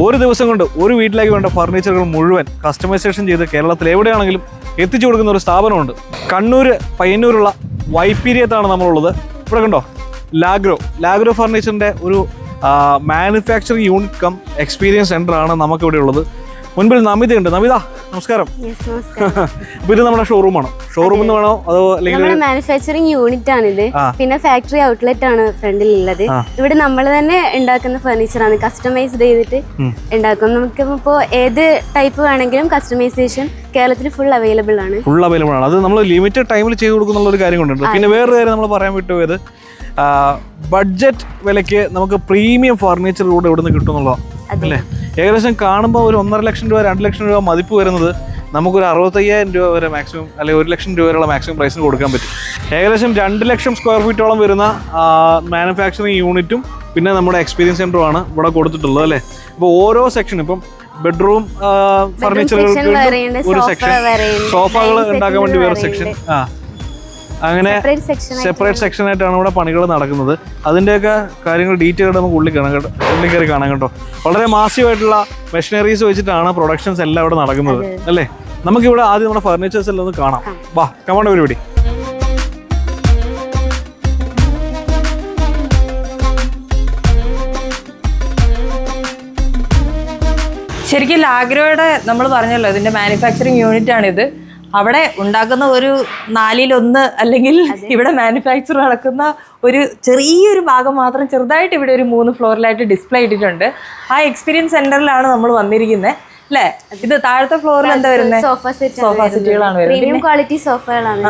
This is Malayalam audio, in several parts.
ഒരു ദിവസം കൊണ്ട് ഒരു വീട്ടിലേക്ക് വേണ്ട ഫർണിച്ചറുകൾ മുഴുവൻ കസ്റ്റമൈസേഷൻ ചെയ്ത് കേരളത്തിൽ എവിടെയാണെങ്കിലും എത്തിച്ചു കൊടുക്കുന്ന ഒരു സ്ഥാപനമുണ്ട്. കണ്ണൂർ പയ്യന്നൂരുള്ള വൈപ്പീരിയത്താണ് നമ്മളുള്ളത്. ഇവിടെ കണ്ടോ? ലാഗ്രോ. ലാഗ്രോ ഫർണിച്ചറിന്റെ ഒരു മാനുഫാക്ചറിങ് യൂണിറ്റ് കം എക്സ്പീരിയൻസ് സെന്ററാണ് നമുക്കിവിടെ ഉള്ളത് മുൻപിൽ നമിതയുണ്ട് നമിത നമസ്കാരം. യെസ് നമസ്കാരം. ഇത് നമ്മുടെ ഷോറൂമാണ് ഷോറൂം എന്ന് വേണോ? അതോ അല്ലെങ്കിൽ നമ്മുടെ മാനുഫാക്ചറിങ് യൂണിറ്റ് ആണ് ഇത് പിന്നെ ഫാക്ടറി ഔട്ട്ലെറ്റ് ആണ് ഫ്രണ്ടിൽ ഉള്ളത് ഇവിടെ നമ്മൾ തന്നെ ഉണ്ടാക്കുന്ന ഫർണിച്ചർ ആണ്. കസ്റ്റമൈസ്ഡ് ചെയ്തിട്ട് ഉണ്ടാക്കും. നമുക്ക് ഇപ്പോ ഏത് ടൈപ്പ് വേണമെങ്കിലും കസ്റ്റമൈസേഷൻ കേരളത്തിൽ ഫുൾ അവൈലബിൾ ആണ്. ഫുൾ അവൈലബിൾ ആണ്. അത് നമ്മൾ ലിമിറ്റഡ് ടൈമിൽ ചെയ്ത് കൊടുക്കുന്ന ഒരു കാര്യം കൊണ്ടുണ്ട്. പിന്നെ വേറൊരു കാര്യം നമ്മൾ പറയാൻ വിട്ടുപോയത് ബഡ്ജറ്റ് വിലയ്ക്ക് നമുക്ക് പ്രീമിയം ഫർണിച്ചർ കൂടെ ഇവിടുന്ന് കിട്ടും എന്നുള്ളതാണ് അല്ലേ? ഏകദേശം കാണുമ്പോൾ ഒരു ഒന്നര ലക്ഷം രൂപ രണ്ട് ലക്ഷം രൂപ മതിപ്പ് വരുന്നത് നമുക്കൊരു അറുപത്തയ്യായിരം രൂപ വരെ മാക്സിമം അല്ലെങ്കിൽ ഒരു ലക്ഷം രൂപ വരെയുള്ള മാക്സിമം പ്രൈസിന് കൊടുക്കാൻ പറ്റും. ഏകദേശം രണ്ട് ലക്ഷം സ്ക്വയർ ഫീറ്റോളം വരുന്ന മാനുഫാക്ചറിങ് യൂണിറ്റും പിന്നെ നമ്മുടെ എക്സ്പീരിയൻസ് സെന്ററുമാണ് ഇവിടെ കൊടുത്തിട്ടുള്ളത് അല്ലേ? അപ്പോൾ ഓരോ സെക്ഷനും ഇപ്പം ബെഡ്റൂം ഫർണിച്ചറുകൾക്ക് ഒരു സെക്ഷൻ സോഫകൾ ഉണ്ടാക്കാൻ വേണ്ടി വേറെ സെക്ഷൻ ആ. അങ്ങനെ സെപ്പറേറ്റ് സെക്ഷൻ ആയിട്ടാണ് ഇവിടെ പണികൾ നടക്കുന്നത്. അതിന്റെയൊക്കെ കാര്യങ്ങൾ ഡീറ്റെയിൽ ആയിട്ട് നമുക്ക് ഉള്ളിൽ കാണാം കേട്ടോ. ഉള്ളിൽ കയറി കാണാം കേട്ടോ. വളരെ മാസീവായിട്ടുള്ള മെഷീനറീസ് വെച്ചിട്ടാണ് പ്രൊഡക്ഷൻസ് എല്ലാം ഇവിടെ നടക്കുന്നത്. അല്ലേ? നമുക്കിവിടെ ആദ്യം നമ്മുടെ ഫർണിച്ചേഴ്സ് എല്ലാം ഒന്ന് കാണാം. വാ കമാണ്ട് പരിപാടി ശരിക്കും ലാഗ്രോയുടെ നമ്മൾ പറഞ്ഞല്ലോ ഇതിന്റെ മാനുഫാക്ചറിങ് യൂണിറ്റ് ആണിത്. അവിടെ ഉണ്ടാക്കുന്ന ഒരു നാലിലൊന്ന് അല്ലെങ്കിൽ ഇവിടെ മാനുഫാക്ചർ നടക്കുന്ന ഒരു ചെറിയൊരു ഭാഗം മാത്രം ചെറുതായിട്ട് ഇവിടെ ഒരു മൂന്ന് ഫ്ലോറിലായിട്ട് ഡിസ്പ്ലേ ഇട്ടിട്ടുണ്ട്. ആ എക്സ്പീരിയൻസ് സെന്ററിലാണ് നമ്മൾ വന്നിരിക്കുന്നത്. അല്ലേ? ഇത് താഴത്തെ ഫ്ലോറിൽ എന്താ വരുന്നത്. സോഫ സെറ്റ് സോഫ സെറ്റുകളാണ് പ്രീമിയം ക്വാളിറ്റി സോഫകളാണ്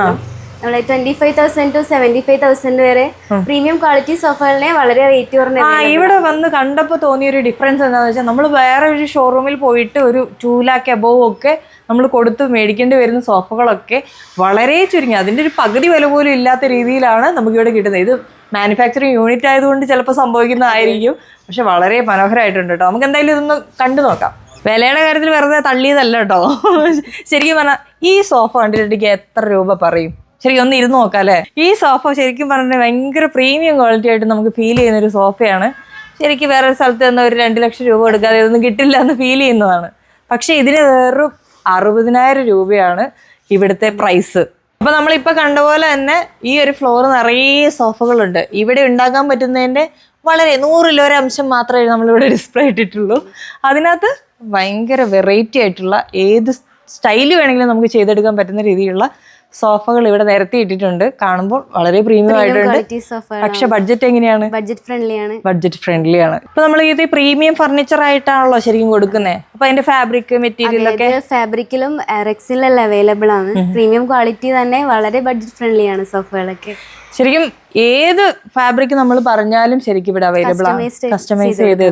നമ്മളെ twenty five thousand to seventy five thousand വരെ പ്രീമിയം ക്വാളിറ്റി സോഫകളിനെ വളരെ റേറ്റ് കുറഞ്ഞ ആ ഇവിടെ വന്ന് കണ്ടപ്പോൾ തോന്നിയ ഒരു ഡിഫറൻസ് എന്താണെന്ന് വെച്ചാൽ നമ്മൾ വേറെ ഒരു ഷോറൂമിൽ പോയിട്ട് ഒരു ടൂ ലാക്ക് അബോവ് ഒക്കെ നമ്മൾ കൊടുത്ത് മേടിക്കേണ്ടി വരുന്ന സോഫകളൊക്കെ വളരെ ചുരുങ്ങി. അതിന്റെ ഒരു പകുതി വില പോലും ഇല്ലാത്ത രീതിയിലാണ് നമുക്കിവിടെ കിട്ടുന്നത്. ഇത് മാനുഫാക്ചറിങ് യൂണിറ്റ് ആയതുകൊണ്ട് ചിലപ്പോൾ സംഭവിക്കുന്നതായിരിക്കും. പക്ഷെ വളരെ മനോഹരമായിട്ടുണ്ട് കേട്ടോ നമുക്ക് എന്തായാലും ഇതൊന്ന് കണ്ടു നോക്കാം. വിലയുടെ കാര്യത്തിൽ വെറുതെ തള്ളിയതല്ല കേട്ടോ ശരിക്കും പറഞ്ഞാൽ ഈ സോഫ കണ്ടിട്ടുണ്ടെങ്കിൽ എത്ര രൂപ പറയും? ശരിക്കും ഒന്ന് ഇരുന്ന് നോക്കാം അല്ലേ? ഈ സോഫ ശരിക്കും പറഞ്ഞാൽ ഭയങ്കര പ്രീമിയം ക്വാളിറ്റി ആയിട്ട് നമുക്ക് ഫീൽ ചെയ്യുന്ന ഒരു സോഫയാണ്. ശരിക്കും വേറെ ഒരു സ്ഥലത്ത് നിന്ന് ഒരു രണ്ട് ലക്ഷം രൂപ കൊടുക്കാതെ ഇതൊന്നും കിട്ടില്ല എന്ന് ഫീൽ ചെയ്യുന്നതാണ്. പക്ഷേ ഇതിന് വെറും അറുപതിനായിരം രൂപയാണ് ഇവിടുത്തെ പ്രൈസ് അപ്പോൾ നമ്മളിപ്പോൾ കണ്ട പോലെ തന്നെ ഈ ഒരു ഫ്ലോർ നിറയെ സോഫകളുണ്ട്. ഇവിടെ ഉണ്ടാക്കാൻ പറ്റുന്നതിന്റെ വളരെ നൂറിൽ ഒരു അംശം മാത്രമേ നമ്മളിവിടെ ഡിസ്പ്ലേ ഇട്ടിട്ടുള്ളൂ. അതിനകത്ത് ഭയങ്കര വെറൈറ്റി ആയിട്ടുള്ള ഏത് സ്റ്റൈൽ വേണമെങ്കിലും നമുക്ക് ചെയ്തെടുക്കാൻ പറ്റുന്ന രീതിയിലുള്ള സോഫകൾ ഇവിടെ നിരത്തി ഇട്ടിട്ടുണ്ട്. കാണുമ്പോൾ വളരെ പ്രീമിയം ആയിട്ടുണ്ട്. പക്ഷെ ബഡ്ജറ്റ് എങ്ങനെയാണ്? ബഡ്ജറ്റ് ഫ്രണ്ട്ലി ആണ്. ബഡ്ജറ്റ് ഫ്രണ്ട്ലി ആണ്. ഇപ്പൊ നമ്മൾ ഇത് പ്രീമിയം ഫർണിച്ചർ ആയിട്ടാണല്ലോ ശരിക്കും കൊടുക്കുന്നത് അപ്പൊ അതിന്റെ ഫാബ്രിക് മെറ്റീരിയൽ ഒക്കെ? ഫാബ്രിക്കിലും റെക്സിലും അവൈലബിൾ ആണ്. പ്രീമിയം ക്വാളിറ്റി തന്നെ വളരെ ബഡ്ജറ്റ് ഫ്രണ്ട്ലി ആണ് സോഫകളൊക്കെ ശരിക്കും ഏത് ഫാബ്രിക് നമ്മൾ പറഞ്ഞാലും ശരിക്കും ഇവിടെ അവൈലബിൾ ആണ്. കസ്റ്റമൈസ് ചെയ്ത്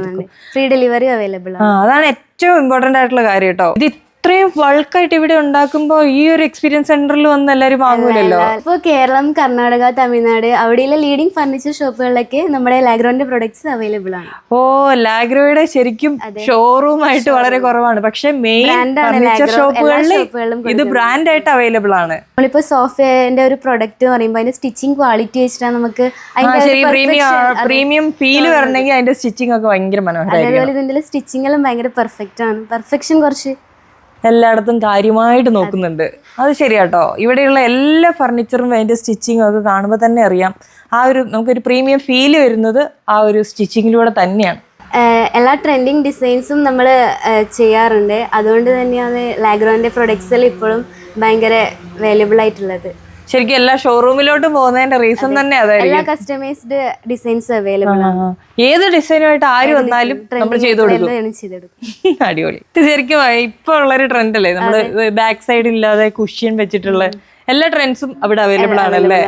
ഫ്രീ ഡെലിവറി അവൈലബിൾ ആണ്. അതാണ് ഏറ്റവും ഇമ്പോർട്ടന്റ് ആയിട്ടുള്ള കാര്യം കേട്ടോ ഇത് ഇത്രയും ബൾക്കായിട്ട് ഇവിടെ ഉണ്ടാക്കുമ്പോൾ ഈ ഒരു എക്സ്പീരിയൻസ് സെന്ററിൽ വന്ന് എല്ലാവരും വാങ്ങൂലല്ലോ? ഇപ്പോൾ കേരളം കർണാടക തമിഴ്നാട് അവിടെയുള്ള ലീഡിംഗ് ഫർണിച്ചർ ഷോപ്പുകളിലൊക്കെ നമ്മുടെ ലാഗ്രോന്റെ പ്രൊഡക്ട്സ് അവൈലബിൾ ആണ്. ഓ ലാഗ്രോയുടെ ശരിക്കും ഷോറൂം ആയിട്ട് വളരെ കുറവാണ്. പക്ഷെ മെയിൻ ഫർണിച്ചർ ഷോപ്പുകളിൽ ഷോപ്പുകളിലും ഇത് ബ്രാൻഡ് ആയിട്ട് അവൈലബിൾ ആണ്. നമ്മളിപ്പോ സോഫയുടെ ഒരു പ്രൊഡക്റ്റ് എന്ന് പറയുമ്പോൾ അതിന്റെ സ്റ്റിച്ചിങ് ക്വാളിറ്റി വെച്ചിട്ടാണ് നമുക്ക് പ്രീമിയം ഫീൽ വരണമെങ്കിൽ അതിന്റെ സ്റ്റിച്ചിങ് ഒക്കെ ഭയങ്കര മനോഹരമായിരിക്കും അതേപോലെ ഇതിന്റെ സ്റ്റിച്ചിങ്ങെല്ലാം ഭയങ്കര പെർഫെക്റ്റ് ആണ്. പെർഫെക്ഷൻ കുറച്ച് എല്ലായിടത്തും കാര്യമായിട്ട് നോക്കുന്നുണ്ട്. അത് ശരിയാട്ടോ. ഇവിടെയുള്ള എല്ലാ ഫർണിച്ചറും അതിന്റെ സ്റ്റിച്ചിങ്ങും ഒക്കെ കാണുമ്പോൾ തന്നെ അറിയാം. ആ ഒരു നമുക്കൊരു പ്രീമിയം ഫീൽ വരുന്നത് ആ ഒരു സ്റ്റിച്ചിങ്ങിലൂടെ തന്നെയാണ്. എല്ലാ ട്രെൻഡിങ് ഡിസൈൻസും നമ്മൾ ചെയ്യാറുണ്ട്. അതുകൊണ്ട് തന്നെയാണ് ലാഗ്രോന്റെ പ്രൊഡക്ട്സിൽ ഇപ്പോഴും ഭയങ്കര വാല്യബിൾ ആയിട്ടുള്ളത്. ശരിക്കും എല്ലാ ഷോറൂമിലോട്ടും പോകുന്നതിന്റെ റീസൺ തന്നെ അതായിരിക്കും. എല്ലാ കസ്റ്റമൈസ്ഡ് ഡിസൈൻസ് അവൈലബിൾ ആണ്. ഏത് ഡിസൈനുമായിട്ട് ആര് വന്നാലും നമ്മൾ ചെയ്തു കൊടുക്കും. അടിപൊളി. ഇത് ശരിക്കും ഇപ്പൊ ഉള്ളൊരു ട്രെൻഡ് അല്ലേ? നമ്മൾ ബാക്ക് സൈഡ് ഇല്ലാതെ കുഷ്യൻ വെച്ചിട്ടുള്ള എല്ലാ ട്രെൻഡ്സും അവിടെ അവൈലബിൾ ആണല്ലേ?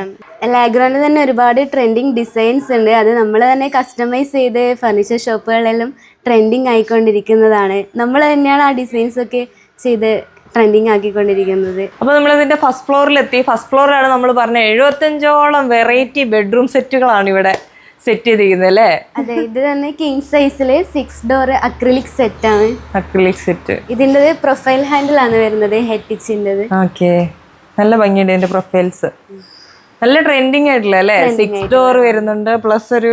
ലാഗ്രോന് തന്നെ ഒരുപാട് ട്രെൻഡിങ് ഡിസൈൻസ് ഉണ്ട്. അത് നമ്മൾ തന്നെ കസ്റ്റമൈസ് ചെയ്ത് ഫർണിച്ചർ ഷോപ്പുകളിലും ട്രെൻഡിങ് ആയിക്കൊണ്ടിരിക്കുന്നതാണ്. നമ്മൾ തന്നെയാണ് ആ ഡിസൈൻസ് ഒക്കെ ചെയ്ത് ട്രെൻഡിങ് ആക്കിക്കൊണ്ടിരിക്കുന്നത്. അപ്പോൾ നമ്മൾ ഇതിന്റെ ഫസ്റ്റ് ഫ്ലോറിലെത്തി ഫസ്റ്റ് ഫ്ലോറിലാണ് നമ്മൾ പറഞ്ഞ എഴുപത്തഞ്ചോളം വെറൈറ്റി ബെഡ്റൂം സെറ്റുകളാണ് ഇവിടെ സെറ്റ് ചെയ്തിരിക്കുന്നത് അല്ലേ? അതെ ഇത് തന്നെ കിങ് സൈസിൽ സിക്സ് ഡോർ അക്രിലിക് സെറ്റ് ആണ്. അക്രിലിക് സെറ്റ് ഇതിന്റെ പ്രൊഫൈൽ ഹാൻഡിൽ ആണ് വരുന്നത് ഹെഡ് ടിച്ചിന്റെത് ഓക്കെ നല്ല ഭംഗിയുണ്ട് ഇതിന്റെ പ്രൊഫൈൽസ് നല്ല ട്രെൻഡിങ് ആയിട്ടുള്ള അല്ലേ? സിക്സ് ഡോർ വരുന്നുണ്ട് പ്ലസ് ഒരു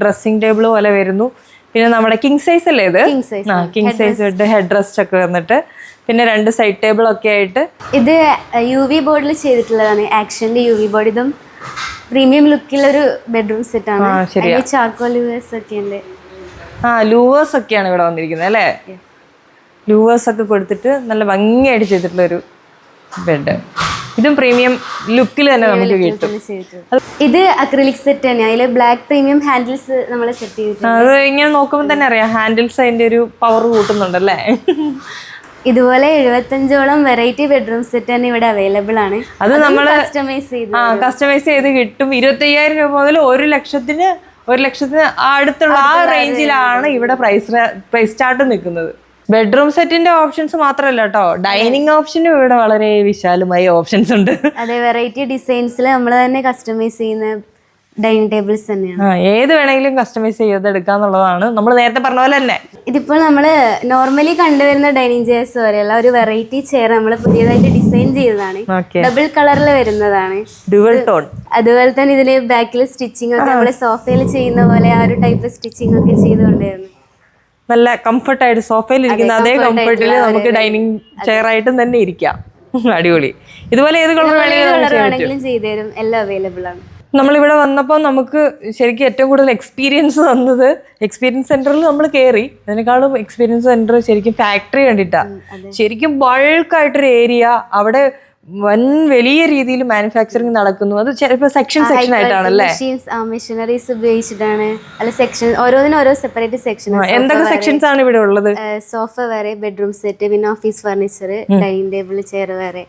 ഡ്രസ്സിംഗ് ടേബിൾ പോലെ വരുന്നു. പിന്നെ നമ്മുടെ കിങ് സൈസ് അല്ലേ ഇത്? കിങ് സൈസ് ഇട്ട് ഹെഡ് റെസ്റ്റ് ഒക്കെ വന്നിട്ട് പിന്നെ രണ്ട് സൈഡ് ടേബിൾ ഒക്കെ ആയിട്ട് ഇത് യു വി ബോർഡിൽ ചെയ്തിട്ടുള്ളതാണ്. ആക്ഷന്റെ യു വി ബോർഡ് ഇതും പ്രീമിയം ലുക്കിലൊരു ബെഡ്റൂം സെറ്റ് ആണ്. ചാക്കോൽ യൂസ് ഒക്കെ ഉണ്ട്. ആ ലൂവേഴ്സ് ഒക്കെയാണ് ഇവിടെ വന്നിരിക്കുന്നത് അല്ലേ? ലൂവേഴ്സ് ഒക്കെ കൊടുത്തിട്ട് നല്ല ഭംഗിയായിട്ട് ചെയ്തിട്ടുള്ള ഒരു ബെഡ് ഇതും പ്രീമിയം ലുക്കിൽ തന്നെ നമുക്ക് കിട്ടും. ഇത് അക്രിലിക് സെറ്റ് തന്നെയാണ് അതിൽ ബ്ലാക്ക് പ്രീമിയം ഹാൻഡിൽസ് നമ്മൾ സെറ്റ് ചെയ്തിട്ടുണ്ട്. അത് ഇങ്ങനെ നോക്കുമ്പോൾ തന്നെ അറിയാം. ഹാൻഡിൽസ് അതിന്റെ ഒരു പവർ കൂട്ടുന്നുണ്ടല്ലേ? ഇതുപോലെ എഴുപത്തഞ്ചോളം വെറൈറ്റി ബെഡ്റൂം സെറ്റ് തന്നെ ഇവിടെ അവൈലബിൾ ആണ്. അത് നമ്മൾ കസ്റ്റമൈസ് ചെയ്ത്. ആ കസ്റ്റമൈസ് ചെയ്ത് കിട്ടും. ഇരുപത്തി അയ്യായിരം രൂപ മുതൽ ഒരു ലക്ഷത്തിന് ഒരു ലക്ഷത്തിന് അടുത്തുള്ള ആ റേഞ്ചിലാണ് ഇവിടെ പ്രൈസ് പ്രൈസ് ചാർട്ട് നിൽക്കുന്നത് ബെഡ്റൂം സെറ്റിന്റെ ഓപ്ഷൻസ് മാത്രമല്ല കേട്ടോ ഡൈനിങ് ഓപ്ഷനും ഇവിടെ വളരെ വിശാലമായ ഓപ്ഷൻസ് ഉണ്ട്. അതെ വെറൈറ്റി ഡിസൈൻസിൽ നമ്മൾ തന്നെ കസ്റ്റമൈസ് ചെയ്യുന്ന ഡൈനിങ് ടേബിൾസ് തന്നെയാണ്. ഏത് വേണമെങ്കിലും കസ്റ്റമൈസ് ചെയ്തെടുക്കാന്നുള്ളതാണ് നമ്മൾ നേരത്തെ പറഞ്ഞ പോലെ തന്നെ. ഇതിപ്പോൾ നമ്മൾ നോർമലി കണ്ടുവരുന്ന ഡൈനിങ് ചെയർസ് പോലെയുള്ള ഒരു വെറൈറ്റി ചെയർ നമ്മൾ പുതിയതായിട്ട് ഡിസൈൻ ചെയ്തതാണ്. ഡബിൾ കളറിൽ വരുന്നതാണ്. ഡുവൽ ടോൺ അതുപോലെ തന്നെ ഇതിൽ ബാക്കിൽ സ്റ്റിച്ചിങ് ഒക്കെ നമ്മൾ സോഫയിൽ ചെയ്യുന്ന പോലെ ആ ഒരു ടൈപ്പ് സ്റ്റിച്ചിങ് ഒക്കെ ചെയ്തുകൊണ്ടിരുന്നു. നല്ല കംഫർട്ടായിട്ട് സോഫയിൽ ഇരിക്കുന്ന അതേ കംഫർട്ടിൽ നമുക്ക് ഡൈനിങ് ചെയർ ആയിട്ടും തന്നെ ഇരിക്കാം. അടിപൊളി. ഇതുപോലെ ഏത് കളർ വേണമെങ്കിലും എല്ലാം അവൈലബിൾ ആണ്. നമ്മളിവിടെ വന്നപ്പോൾ നമുക്ക് ശരിക്കും ഏറ്റവും കൂടുതൽ എക്സ്പീരിയൻസ് തന്നത് എക്സ്പീരിയൻസ് സെന്ററിൽ നമ്മൾ കയറി അതിനേക്കാളും എക്സ്പീരിയൻസ് സെന്റർ ശരിക്കും ഫാക്ടറി കണ്ടിട്ടാ. ശരിക്കും ബൾക്കായിട്ടൊരു ഏരിയ അവിടെ വൻ വലിയ രീതിയിൽ മാനുഫാക്ചറിങ് നടക്കുന്നു. അത് ചിലപ്പോൾ സെക്ഷൻ സെക്ഷൻ ആയിട്ടാണല്ലേ മെഷീൻസ് ആ മെഷീനറീസ് ഉപയോഗിച്ചിട്ടാണ്. അല്ല സെക്ഷൻ ഓരോന്നിനും ഓരോ സെപ്പറേറ്റ് സെക്ഷൻ എന്തൊക്കെ സെക്ഷൻസ് ആണ് ഇവിടെ ഉള്ളത്? സോഫ വേറെ ബെഡ്റൂം സെറ്റ് പിന്നെ office furniture dining table chair വേറെ.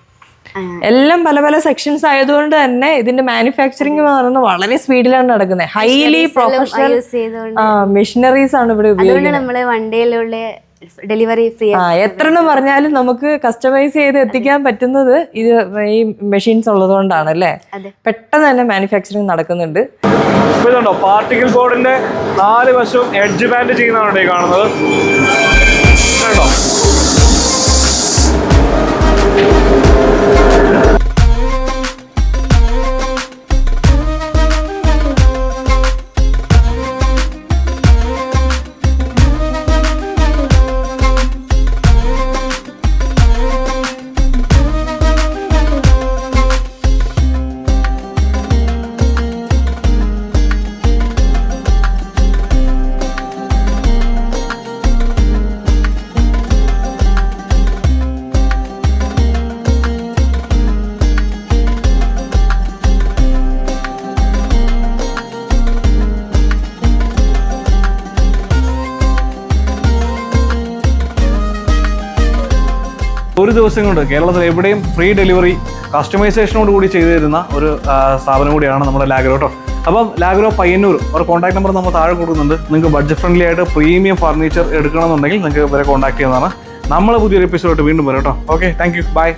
എല്ലാം പല പല സെക്ഷൻസ് ആയതുകൊണ്ട് തന്നെ ഇതിന്റെ മാനുഫാക്ചറിങ് പറയുന്നത് വളരെ സ്പീഡിലാണ് നടക്കുന്നത്. ഹൈലി പ്രൊഫഷണൽ മെഷീനറീസ് ആണ് ഇവിടെ ഉപയോഗിക്കുന്നത്. നമ്മൾ വണ്ടിയിലുള്ള ഡെലിവറി ഫ്രീ ആ എത്രണ്ണം പറഞ്ഞാലും നമുക്ക് കസ്റ്റമൈസ് ചെയ്ത് എത്തിക്കാൻ പറ്റുന്നത് ഇത് ഈ മെഷീൻസ് ഉള്ളതുകൊണ്ടാണ് അല്ലേ? പെട്ടെന്ന് തന്നെ മാനുഫാക്ചറിങ് നടക്കുന്നുണ്ട്. ഇപ്പൊ ഇതുണ്ടോ? പാർട്ടിക്കൽ ബോർഡിന്റെ നാല് വശവും എഡ്ജ് ബാൻഡ് ചെയ്യുന്നതാണ് കാണുന്നത്? കാണുന്നത് ഒരു ദിവസം കൊണ്ട് കേരളത്തിൽ എവിടെയും ഫ്രീ ഡെലിവറി കസ്റ്റമൈസേഷനോട് കൂടി ചെയ്തു തരുന്ന ഒരു സ്ഥാപനം കൂടിയാണ് നമ്മുടെ ലാഗ്രോ കേട്ടോ അപ്പം ലാഗ്രോ പയ്യന്നൂർ ഒരു കോൺടാക്ട് നമ്പർ നമ്മൾ താഴെ കൊടുക്കുന്നുണ്ട്. നിങ്ങൾക്ക് ബഡ്ജറ്റ് ഫ്രണ്ട്ലി ആയിട്ട് പ്രീമിയം ഫർണിച്ചർ എടുക്കണമെന്നുണ്ടെങ്കിൽ നിങ്ങൾക്ക് ഇവരെ കോൺടാക്ട് ചെയ്യുന്നതാണ്. നമ്മൾ പുതിയൊരു എപ്പിസോഡ് വീണ്ടും വരും കേട്ടോ. Okay thank you by